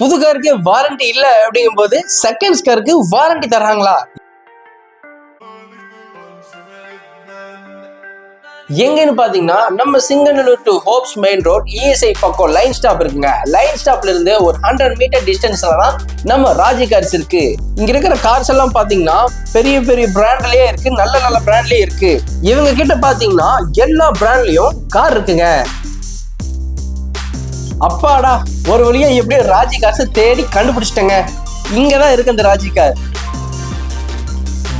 புது காருக்கு வாரண்டி இல்ல அப்படிங்கும் போது செகண்ட்ஸ் காருக்கு வாரண்டி தர்றாங்களா? எங்கன்னு பாத்தீங்கன்னா நம்ம Singanallur to Hopes main road ESI பக்கம் லைன் ஸ்டாப் இருக்குங்க. லைன் ஸ்டாப்ல இருந்து ஒரு ஹண்ட்ரட் மீட்டர் டிஸ்டன்ஸ்ல தான் நம்ம ராஜி கார்ஸ் இருக்கு. இங்க இருக்கிற கார்ஸ் எல்லாம் பாத்தீங்கன்னா பெரிய பெரிய பிராண்ட்லயே இருக்கு நல்ல நல்ல பிராண்ட்லயே இருக்கு. இவங்க கிட்ட பாத்தீங்கன்னா எல்லா பிராண்ட்லயும் கார் இருக்குங்க. அப்பாடா ஒரு வழியா எப்படியோ ராஜி காசை தேடி கண்டுபிடிச்சிட்டேங்க. இங்கதான் இருக்கு அந்த ராஜி கார்.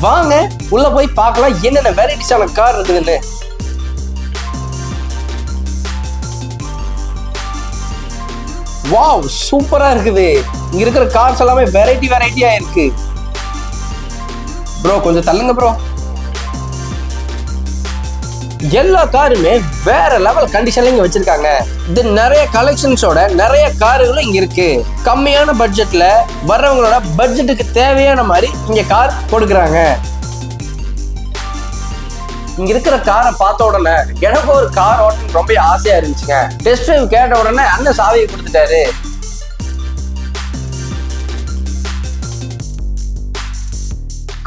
வாங்க உள்ள போய் பார்க்கலாம் என்னென்ன வெரைட்டிஸான கார் இருக்குதுன்னு. வாவ் சூப்பரா இருக்குது. இங்க இருக்கிற கார்ஸ் எல்லாமே வெரைட்டி வெரைட்டியா இருக்கு. ப்ரோ கொஞ்சம் தள்ளுங்க ப்ரோ எல்லா காருமே வேற லெவல் கண்டிஷன்ல இங்க வச்சிருக்காங்க. இது நிறைய கலெக்ஷன்ஸோட நிறைய காருகளும் இங்க இருக்கு. கம்மியான பட்ஜெட்ல வர்றவங்களோட பட்ஜெட்டுக்கு தேவையான மாதிரி இங்க கார் கொடுக்குறாங்க. இங்க இருக்கிற காரை பார்த்த உடனே எனக்கு ஒரு கார் ஓட்டணும் ரொம்ப ஆசையா இருந்துச்சுங்க. டெஸ்ட் டிரைவ் கேட்ட உடனே அண்ணன் சாவியை கொடுத்துட்டாரு.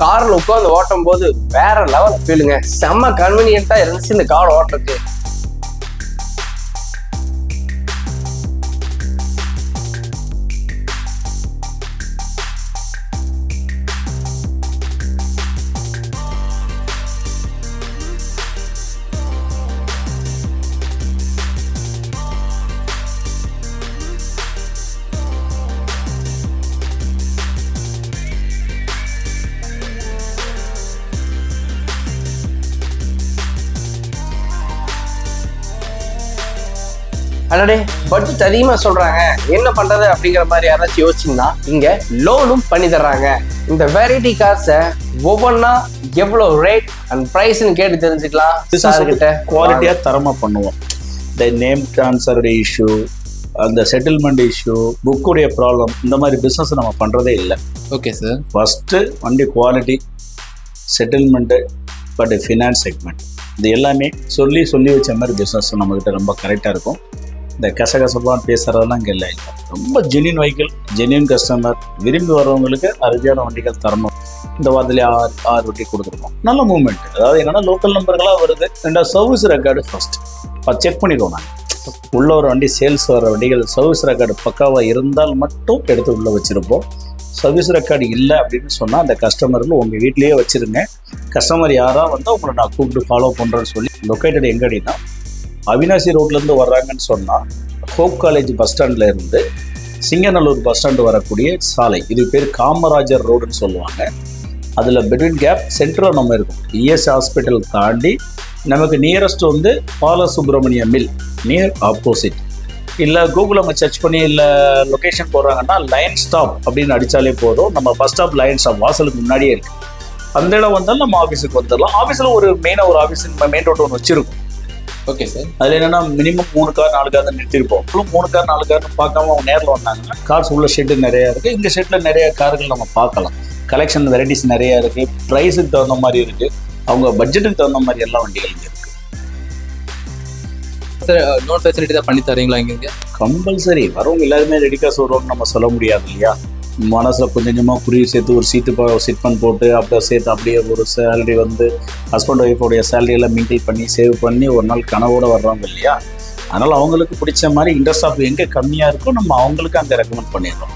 கார்ல உட்காந்து ஓட்டும் போது வேற லெவல் ஃபீலுங்க. செம்ம கன்வீனியன்ட்டா இருந்துச்சு இந்த கார் ஓட்டுறதுக்கு. அடடே பட்ஜெட் அதிகமா சொல்றாங்க. என்ன பண்றது அப்படிங்கிற மாதிரி யாராச்சும் யோசிச்சீங்கன்னா இங்க லோனும் பண்ணி தர்றாங்க. இந்த வெரைட்டி கார்ஸை ஒவ்வொன்றா எவ்வளவு ரேட் அண்ட் ப்ரைஸ்னு கேட்டு தெரிஞ்சுக்கலாம். சார் கிட்ட குவாலிட்டியாக தரமாக பண்ணுவோம். இந்த நேம் ட்ரான்ஸ்ஃபருடைய இஷ்யூ அந்த செட்டில்மெண்ட் இஷ்யூ புக்குடைய ப்ராப்ளம் இந்த மாதிரி பிஸ்னஸ் நம்ம பண்ணுறதே இல்லை. ஓகே சார் ஃபஸ்ட்டு வண்டி quality settlement but finance segment இது எல்லாமே சொல்லி சொல்லி வச்ச மாதிரி பிஸ்னஸ் நம்மக்கிட்ட ரொம்ப கரெக்டாக இருக்கும். இந்த கசகசப்பாக பேசுகிறதெல்லாம் இங்கே இல்லை. ரொம்ப ஜென்யூன் வெஹிக்கிள் ஜென்யூன் கஸ்டமர் விரும்பி வர்றவங்களுக்கு அருமையான வண்டிகள் தரணும். இந்த வாரத்துலேயே ஆறு ஆறு வண்டி கொடுத்துருக்கோம். நல்ல மூவ்மெண்ட் அதாவது என்னன்னா லோக்கல் நம்பர்களாக வருது. ரெண்டா சர்வீஸ் ரெக்கார்டு ஃபர்ஸ்ட் செக் பண்ணிக்கோ நாங்கள் உள்ள ஒரு வண்டி சேல்ஸ் வர வண்டிகள் சர்வீஸ் ரெக்கார்டு பக்காவாக இருந்தால் மட்டும் எடுத்து உள்ளே வச்சுருப்போம். சர்வீஸ் ரெக்கார்டு இல்லை அப்படின்னு சொன்னால் அந்த கஸ்டமர்கள் உங்கள் வீட்லேயே வச்சுருங்க. கஸ்டமர் யாராக வந்தால் உங்களை நான் கூப்பிட்டு ஃபாலோ பண்ணுறேன்னு சொல்லி லொக்கேட்டட் எங்கே அப்படின்னா அவினாசி ரோட்லேருந்து வர்றாங்கன்னு சொன்னால் ஹோப் காலேஜ் பஸ் ஸ்டாண்டில் இருந்து சிங்கநல்லூர் பஸ் ஸ்டாண்டு வரக்கூடிய சாலை. இது பேர் காமராஜர் ரோடுன்னு சொல்லுவாங்க. அதில் பிட்வீன் கேப் சென்டராக நம்ம இருக்கும். இஎஸ் ஹாஸ்பிட்டல் தாண்டி நமக்கு நியரஸ்ட் வந்து பாலசுப்ரமணிய மில் நியர் ஆப்போசிட் இல்லை கூகுள் நம்ம சர்ச் பண்ணி இல்லை லொக்கேஷன் போடுறாங்கன்னா லைன் ஸ்டாப் அப்படின்னு அடித்தாலே போதும். நம்ம பஸ் ஸ்டாப் லைன் ஸ்டாப் வாசலுக்கு முன்னாடியே இருக்குது அந்த இடம் வந்தாலும் நம்ம ஆஃபீஸுக்கு வந்துடலாம் ஆஃபீஸில் ஒரு மெயினாக ஒரு ஆஃபீஸ் மெயின் ரோட் ஒன்று வச்சுருக்கும். ஓகே சார் அதில் என்னன்னா மினிமம் மூணு கார் நாலு கார் தான் நிறுத்திருப்போம். அப்புறம் மூணு கார் நாலு கார்னு பார்க்காம அவங்க நேரில் வந்தாங்கன்னா கார்ஸ் உள்ள ஷெட்டு நிறைய இருக்குது இந்த ஷெட்டில் நிறைய கார்கள் நம்ம பார்க்கலாம். கலெக்ஷன் வெரைட்டிஸ் நிறைய இருக்குது ப்ரைஸுக்கு தகுந்த மாதிரி இருக்குது அவங்க பட்ஜெட்டுக்கு தகுந்த மாதிரி எல்லா வண்டிகள் இங்கே இருக்குது சார் லோன் ஃபெசிலிட்டி தான் பண்ணி தரீங்களா இங்க கம்பல்சரி வரவங்க எல்லாருமே ரெடி காசு வருவாங்கன்னு நம்ம சொல்ல முடியாது இல்லையா? மனசில் கொஞ்சம் கொஞ்சமாக குறி சேர்த்து ஒரு சீட்டு பா சிட் பண்ணி போட்டு அப்படியே சேர்த்து அப்படியே ஒரு சேலரி வந்து ஹஸ்பண்ட் ஒய்ஃபோடைய சேலரி எல்லாம் மிங்கிள் பண்ணி சேவ் பண்ணி ஒரு நாள் கனவோட வர்றவங்க இல்லையா? அதனால் அவங்களுக்கு பிடிச்ச மாதிரி இன்ட்ரெஸ்ட் ஆஃப் எங்கே கம்மியாக இருக்கோ நம்ம அவங்களுக்கு அங்கே ரெக்கமெண்ட் பண்ணிடுறோம்.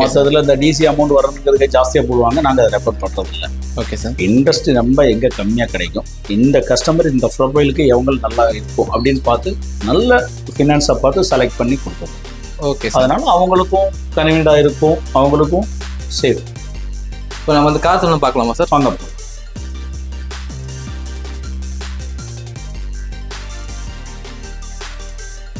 மற்றதுல இந்த டிசி அமௌண்ட் வரணுங்கிறதுக்கு ஜாஸ்தியாக போடுவாங்க நாங்கள் அதை ரெஃபர் பண்ணுறதில்ல ஓகே சார் இன்ட்ரெஸ்ட் ரொம்ப எங்கே கம்மியாக கிடைக்கும்? இந்த கஸ்டமர் இந்த ப்ரொஃபைலுக்கு எவங்க நல்லா இருக்கும் அப்படின்னு பார்த்து நல்ல ஃபினான்ஸை பார்த்து செலக்ட் பண்ணி கொடுப்போம். ஓகே அதனால அவங்களுக்கும் கன்வீனியண்டாக இருக்கும். அவங்களுக்கும் சேஃப் இப்போ நம்ம வந்து காசு ஒன்று பார்க்கலாமா சார் வாங்க.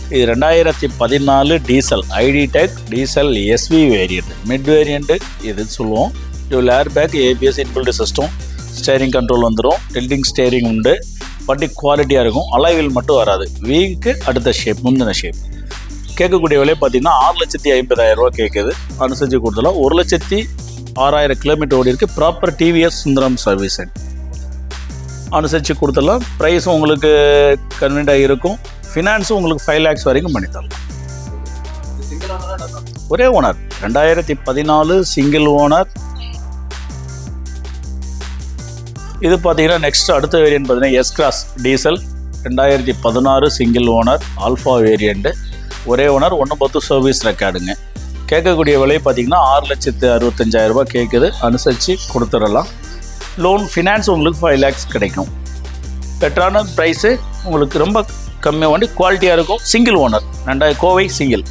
இது ரெண்டாயிரத்தி பதினாலு diesel ID tech diesel SV variant mid variant இதுன்னு சொல்லுவோம். Dual air bag ABS inbuilt system steering control வந்துடும் டில்டிங் ஸ்டேரிங் உண்டு. வண்டி குவாலிட்டியாக இருக்கும். அலைவில் மட்டும் வராது. வீக்கு அடுத்த ஷேப் முந்தின ஷேப் கேட்கக்கூடிய விலை பார்த்தீங்கன்னா ஆறு லட்சத்தி ஐம்பதாயிரம் ரூபா கேட்குது. அனுசரித்து கொடுத்தலாம் ஒரு லட்சத்தி ஆறாயிரம் கிலோமீட்டர் ஓடி இருக்குது ப்ராப்பர் டிவிஎஸ் சுந்தரம் சர்வீஸ் அனுசரித்து கொடுத்துடலாம் ப்ரைஸும் உங்களுக்கு கன்வீனியாக இருக்கும். ஃபினான்ஸும் உங்களுக்கு ஃபைவ் லேக்ஸ் வரைக்கும் பண்ணித்தரலாம். ஒரே ஓனர் ரெண்டாயிரத்தி பதினாலு சிங்கிள் ஓனர் இது பார்த்தீங்கன்னா நெக்ஸ்ட் அடுத்த வேரியன்ட் பார்த்தீங்கன்னா எஸ் கிராஸ் டீசல் ரெண்டாயிரத்தி பதினாறு சிங்கிள் ஓனர் ஆல்ஃபா வேரியண்ட்டு ஒரே ஓனர் ஒன்று பத்து சர்வீஸ் ரெக்கார்டுங்க கேட்கக்கூடிய விலை பார்த்தீங்கன்னா ஆறு லட்சத்து அறுபத்தஞ்சாயிரரூபா கேட்குது அனுசரித்து கொடுத்துடலாம். லோன் ஃபினான்ஸ் உங்களுக்கு ஃபைவ் லேக்ஸ் கிடைக்கும். பெட்டரான ப்ரைஸு உங்களுக்கு ரொம்ப கம்மியாக வண்டி குவாலிட்டியாக இருக்கும். சிங்கிள் ஓனர் ரெண்டாயிரம் கோவை சிங்கிள்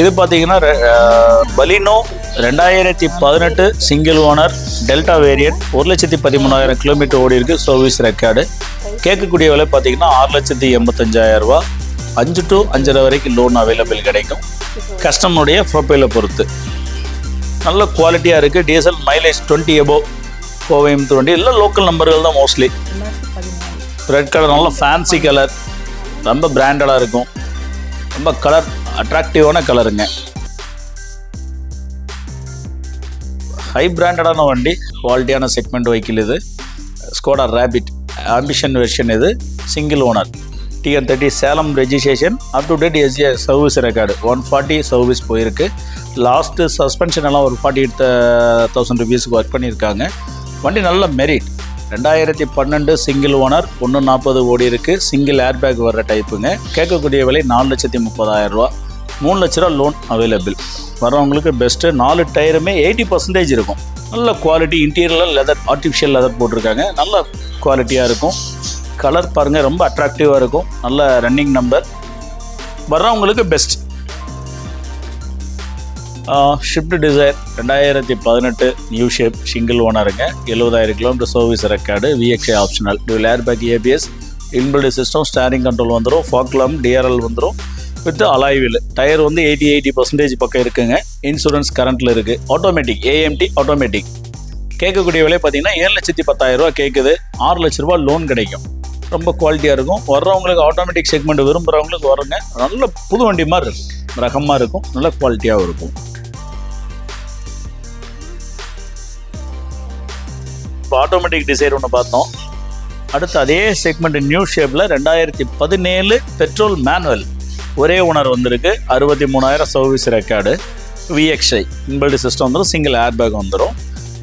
இது பார்த்தீங்கன்னா பலினோ ரெண்டாயிரத்தி பதினெட்டு சிங்கிள் ஓனர் டெல்டா வேரியன்ட் ஒரு லட்சத்தி பதிமூணாயிரம் கிலோமீட்டர் ஓடி இருக்கு சர்வீஸ் ரெக்கார்டு கேட்கக்கூடிய விலை பார்த்தீங்கன்னா ஆறு லட்சத்தி எண்பத்தஞ்சாயிரம் ரூபா. அஞ்சு டு அஞ்சரை வரைக்கும் லோன் அவைலபிள் கிடைக்கும். கஸ்டமருடைய ப்ரொஃபைலை பொறுத்து. நல்ல குவாலிட்டியாக இருக்குது டீசல் மைலேஜ் டுவெண்ட்டி எபோ கோவையம் டுவெண்ட்டி எல்லாம் லோக்கல் நம்பர்கள் தான் மோஸ்ட்லி ரெட் கலர் நல்ல ஃபேன்சி கலர் ரொம்ப பிராண்டடாக இருக்கும். ரொம்ப கலர் அட்ராக்டிவான கலருங்க ஹை பிராண்டடான வண்டி குவாலிட்டியான செக்மெண்ட் வெஹிக்கிள் இது. ஸ்கோடா ரேபிட் ஆம்பிஷன் வெர்ஷன் இது. Single owner TN thirty Salem registration up to date SA service record one forty service போயிருக்கு. லாஸ்ட்டு சஸ்பென்ஷன் எல்லாம் ஒரு ஃபார்ட்டி எயிட் தௌசண்ட் ருபீஸுக்கு ஒர்க் பண்ணியிருக்காங்க. வண்டி நல்ல மெரிட் ரெண்டாயிரத்தி பன்னெண்டு சிங்கிள் ஓனர் ஒன்று நாற்பது ஓடி இருக்குது சிங்கிள் ஏர்பேக் வர்ற டைப்புங்க கேட்கக்கூடிய விலை நாலு லட்சத்தி முப்பதாயிரம் ரூபா. மூணு லட்ச ரூபா லோன் அவைலபிள் வரவங்களுக்கு பெஸ்ட்டு நாலு டயருமே எயிட்டி பர்சன்டேஜ் இருக்கும். நல்ல குவாலிட்டி இன்டீரியரில் லெதர் ஆர்டிஃபிஷியல் லெதர் போட்டிருக்காங்க. நல்ல குவாலிட்டியாக இருக்கும். கலர் பாருங்கள் ரொம்ப அட்ராக்டிவாக இருக்கும். நல்ல ரன்னிங் நம்பர் வர்றவங்களுக்கு பெஸ்ட் ஷிஃப்ட் டிசைர் ரெண்டாயிரத்தி பதினெட்டு நியூ ஷேப் சிங்கிள் ஓனருங்க எழுபதாயிரம் kilometre service record VXI optional dual airbag ABS inbuilt system steering control வந்துடும் ஃபாக்லம் டிஆர்எல் வந்துடும் வித் அலாய்வில். டயர் வந்து எயிட்டி எயிட்டி பர்சன்டேஜ் பக்கம் இருக்குங்க. இன்சூரன்ஸ் கரண்ட்டில் இருக்குது ஆட்டோமேட்டிக் ஏஎம்டி ஆட்டோமேட்டிக் கேட்கக்கூடிய விலை பார்த்தீங்கன்னா ஏழு லட்சத்தி பத்தாயிரம் ரூபா கேட்குது. ஆறு லட்ச ரூபா லோன் கிடைக்கும். ரொம்ப குவாலிட்டியாக இருக்கும். வர்றவங்களுக்கு ஆட்டோமேட்டிக் செக்மெண்ட் விரும்புகிறவங்களுக்கு வருங்க. நல்ல புது வண்டி மாதிரி இருக்கும். ரகமாக இருக்கும். நல்ல குவாலிட்டியாகவும் இருக்கும். இப்போ ஆட்டோமேட்டிக் டிசைர் ஒன்று பார்த்தோம். அடுத்து அதே செக்மெண்ட் நியூ ஷேப்பில் ரெண்டாயிரத்தி பதினேழு பெட்ரோல் மேனுவல் ஒரே ஓனர் வந்திருக்கு. அறுபத்தி மூணாயிரம் service record VXI inbuilt system வந்துடும் சிங்கிள் ஏர்பேக் வந்துடும்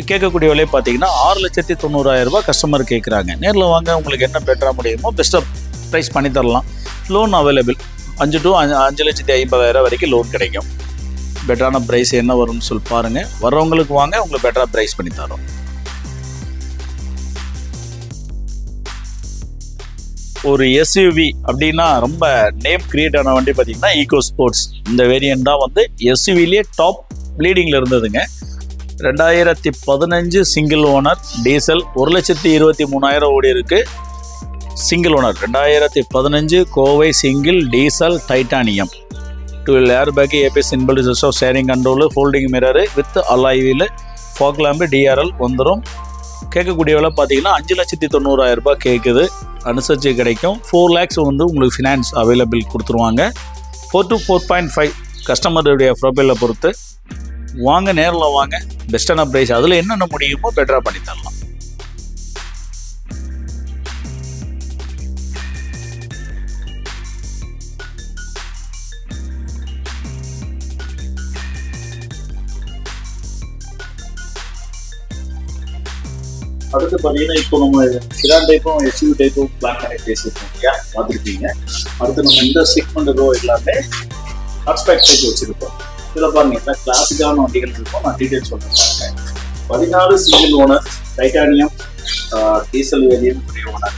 கேட்கக்கூடிய விலை பார்த்தீங்கன்னா ஆறு லட்சத்தி தொண்ணூறாயிரம் ரூபாய் கஸ்டமர் கேட்குறாங்க. நேரில் வாங்க உங்களுக்கு என்ன பெட்டராக முடியுமோ பெஸ்ட்டாக ப்ரைஸ் பண்ணி தரலாம். லோன் அவைலபிள் அஞ்சு டு அஞ்சு அஞ்சு லட்சத்தி ஐம்பதாயிரம் வரைக்கும் லோன் கிடைக்கும். பெட்டரான ப்ரைஸ் என்ன வரும்னு சொல்லி பாருங்கள் வர்றவங்களுக்கு வாங்க உங்களுக்கு பெட்டராக ப்ரைஸ் பண்ணி தரோம். ஒரு எஸ்யூவி அப்படின்னா ரொம்ப நேம் கிரியேட் ஆன வண்டி பார்த்தீங்கன்னா ஈகோ ஸ்போர்ட்ஸ் இந்த வேரியன்ட் தான் வந்து எஸ்யூவிலேயே டாப் லீடிங்கில் இருந்ததுங்க. ரெண்டாயிரத்தி பதினஞ்சு சிங்கிள் ஓனர் டீசல் ஒரு லட்சத்தி இருபத்தி மூணாயிரம் ஓடி இருக்குது சிங்கிள் ஓனர் ரெண்டாயிரத்தி பதினஞ்சு Kovai single diesel titanium two air bag ABS simple system steering control folding mirror with alloy wheel fog lamp DRL வந்துடும் கேட்கக்கூடிய விலை பார்த்தீங்கன்னா அஞ்சு லட்சத்தி தொண்ணூறாயிரம் ரூபாய் கேட்குது அனுசரித்து கிடைக்கும். ஃபோர் லேக்ஸ் வந்து உங்களுக்கு ஃபினான்ஸ் அவைலபிள் கொடுத்துருவாங்க. Four to four point five கஸ்டமருடைய ப்ரொஃபைலை பொறுத்து வாங்க நேரில் வாங்க பெஸ்ட்டான ப்ரைஸ் அதில் என்னென்ன முடியுமோ பெட்டராக பண்ணி தரலாம் அடுத்து பார்த்தீங்கன்னா இப்போ நம்ம சிரான் டைப்பும் எஸ்யூ டைப்பும் பிளான் பண்ணி பேசியிருக்கோம் இல்லையா பார்த்துருக்கீங்க அடுத்து நம்ம இந்த செக்மெண்ட்டோ எல்லாமே ஹாட்ஸ்பேக் டைப் வச்சுருக்கோம். இதில் பாருங்க கிளாசிக்கான வண்டிகள் இருக்கும். நான் டீட்டெயில்ஸ் சொல்கிறேன் பாருங்க. பதினாலு single owner titanium diesel variant ஒரே ஓனர்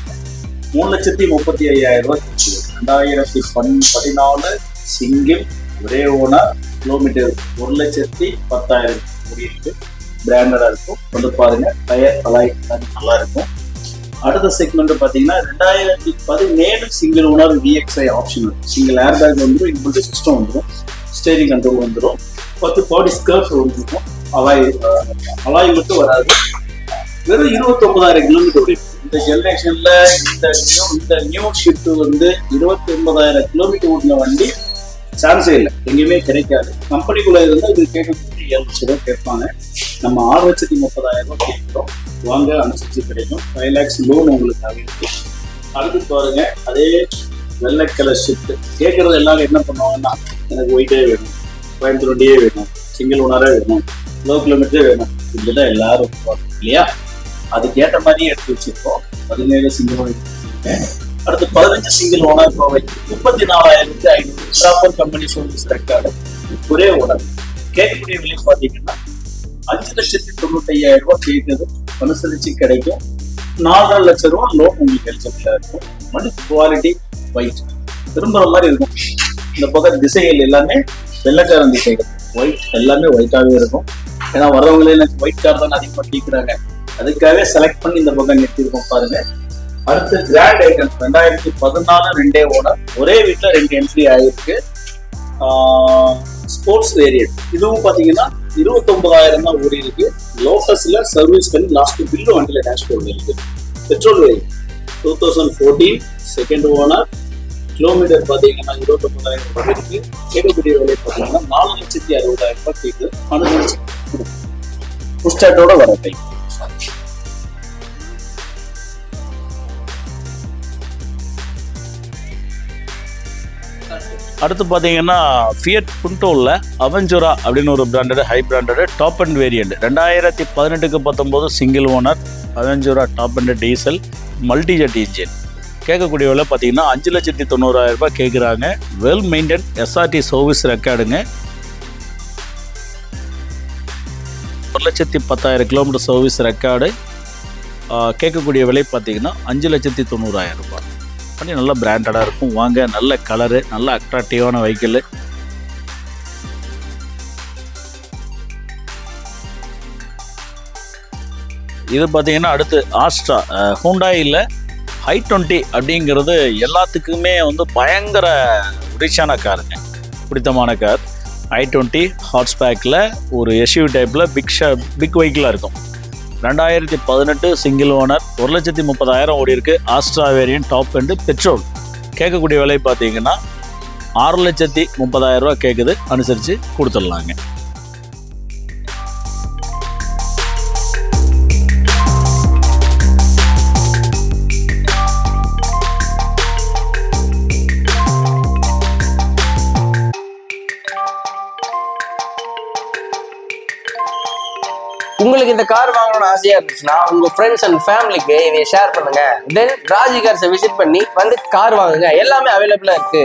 மூணு லட்சத்தி முப்பத்தி ஐயாயிரம் ரூபாய் கொடுக்குது ரெண்டாயிரத்தி பன் பதினாலு சிங்கிள் ஒரே ஓனர் கிலோமீட்டர் ஒரு லட்சத்தி பத்தாயிரம் முடியிருக்கு பிராண்டடா பிராண்டடாக இருக்கும். வந்து பாருங்க டயர் அலாய் நல்லா இருக்கும். அடுத்த செக்மெண்ட் பார்த்தீங்கன்னா ரெண்டாயிரத்தி பதினேழு single owner VXI option single air bag வந்துடும் இங்கே சிஸ்டம் வந்துடும் ஸ்டேரிங் கண்ட்ரோல் வந்துடும் பத்து பாடி ஸ்கர்ட் வந்துருக்கும் அலாய் அலாய் மட்டும் வராது. வெறும் இருபத்தி ஒன்பதாயிரம் கிலோமீட்டர் ஓடி இந்த ஜென்ரேஷன்ல இந்த நியூ இந்த நியூ ஷிஃப்ட் வந்து இருபத்தி ஒன்பதாயிரம் கிலோமீட்டர் ஓடின வண்டி சான்ஸே இல்லை. எங்கேயுமே கிடைக்காது. கம்பெனிக்குள்ள இருந்தால் இது கேட்க ஏழு கூட கேட்பாங்க. நம்ம ஆறு லட்சத்தி முப்பதாயிரம் ரூபாய் கேட்குறோம். வாங்க அனுசரிச்சு கிடைக்கும். ஃபைவ் லேக்ஸ் லோன் உங்களுக்காக இருக்கு அடுத்து பாருங்க அதே வெள்ளை கலர் ஷிஃப்ட் கேட்கறது எல்லாரும் என்ன பண்ணுவாங்கன்னா எனக்கு ஒயிட்டே வேணும். கோயம்புத்தூர் வண்டியே வேணும் சிங்கிள் ஓனரே வேணும். லோ கிலோமீட்டரே வேணும். இப்படிதான் எல்லாரும் இருப்பாங்க இல்லையா? அதுக்கேற்ற மாதிரியே எடுத்து வச்சிருக்கோம். பதினேழு சிங்கிள் ஓனர் அடுத்து பதினஞ்சு சிங்கிள் ஓனர் கோவை முப்பத்தி நாலாயிரத்தி ஐநூறு கம்பெனி சர்வீஸ் ரெக்கார்டு ஒரே ஓனர் கேட்கக்கூடிய விலை பார்த்தீங்கன்னா அஞ்சு லட்சத்தி தொண்ணூத்தி ஐயாயிரம் ரூபாய் கேட்குது அனுசரிச்சு கிடைக்கும். நாலரை லட்சம் ரூபா லோன் உங்களுக்கு எலிஜிபிளா இருக்கும். மணி குவாலிட்டி ஒயிட் திரும்புற மாதிரி இருக்கும். இந்த பக்கம் திசைகள் எல்லாமே வெள்ளைக்காரன் திசைகள். ஒயிட் எல்லாமே ஒயிட்டாவே இருக்கும். ஏன்னா வரவங்களே எனக்கு ஒயிட் கார் தான் அதிகமாக கேட்குறாங்க அதுக்காகவே செலக்ட் பண்ணி இந்த பக்கம் நிறுத்திருக்கோம் பாருங்க. அடுத்து கிராண்ட் ஐட்டம் ரெண்டாயிரத்தி பதினாலு ரெண்டே ஓனர் ஒரே வீட்டில் ரெண்டு என்ட்ரி ஆயிருக்கு. ஸ்போர்ட்ஸ் வேரியன்ட் இதுவும் பார்த்தீங்கன்னா இருபத்தொன்பதாயிரம் தான் ஓடி இருக்கு. லோட்டஸில் சர்வீஸ் பண்ணி லாஸ்ட் பில்லு வண்டியில் டேஷ்போர்ட் இருக்கு. Petrol variant two thousand fourteen second owner kilometre பார்த்தீங்கன்னா இருபத்தொன்பதாயிரம் ரூபாய் இருக்கு. கேட்கக்கூடிய விலை பார்த்தீங்கன்னா நாலு லட்சத்தி அறுபதாயிரம் ரூபாய் கேட்குது அனுசரிச்சு புஸ்டாட்டோட வர டைம் அடுத்து பார்த்தீங்கன்னா ஃபியட் புண்டோவில் அவெஞ்சூரா அப்படின்னு ஒரு branded high branded top end variant ரெண்டாயிரத்தி பதினெட்டுக்கு பத்தொம்போது single owner Avventura top end diesel multi jet engine கேட்கக்கூடிய விலை பார்த்தீங்கன்னா அஞ்சு லட்சத்தி தொண்ணூறாயிரம் ரூபாய் கேட்குறாங்க. வெல் மெயின்டைன் எஸ்ஆர்டி சர்வீஸ் ரெக்கார்டுங்க ஒரு லட்சத்தி பத்தாயிரம் கிலோமீட்டர் சர்வீஸ் ரெக்கார்டு கேட்கக்கூடிய விலை பார்த்தீங்கன்னா அஞ்சு லட்சத்தி தொண்ணூறாயிரம் ரூபாய். பண்ணி நல்ல பிராண்டடாக இருக்கும். வாங்க நல்ல கலரு நல்ல அட்ராக்டிவான வெஹிக்கிள் இது பார்த்தீங்கன்னா அடுத்து ஆஸ்ட்ரா ஹூண்டாயில் ஹை டுவெண்ட்டி அப்படிங்கிறது எல்லாத்துக்குமே வந்து பயங்கர ரிச்சான காருங்க பிடித்தமான கார் ஐ டுவெண்ட்டி ஹாட்ஸ்பேக்கில் ஒரு எஸ்யூ டைப்பில் பிக் ஷா பிக் வெஹிக்கிளாக இருக்கும். ரெண்டாயிரத்தி பதினெட்டு சிங்கிள் ஓனர் ஒரு லட்சத்தி முப்பதாயிரம் ஓடி இருக்கு. Astra variant top end petrol கேட்கக்கூடிய விலை பார்த்தீங்கன்னா ஆறு லட்சத்தி முப்பதாயிரம் ரூபா கேட்குது அனுசரித்து கொடுத்துடலாங்க. உங்களுக்கு இந்த கார் வாங்கணும்னு ஆசையா இருந்துச்சுன்னா உங்க ஃப்ரெண்ட்ஸ் அண்ட் ஃபேமிலிக்கு இதை ஷேர் பண்ணுங்க. தென் ராஜி கார்ஸை விசிட் பண்ணி வந்து கார் வாங்குங்க. எல்லாமே அவைலபிளா இருக்கு.